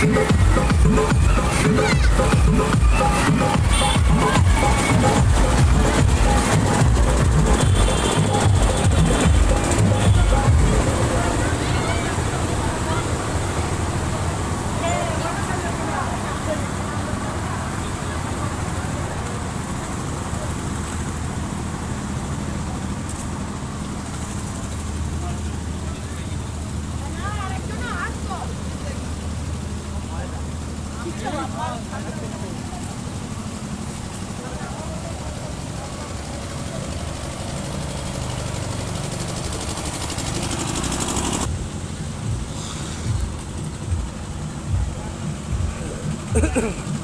Thank you. 흐흐흐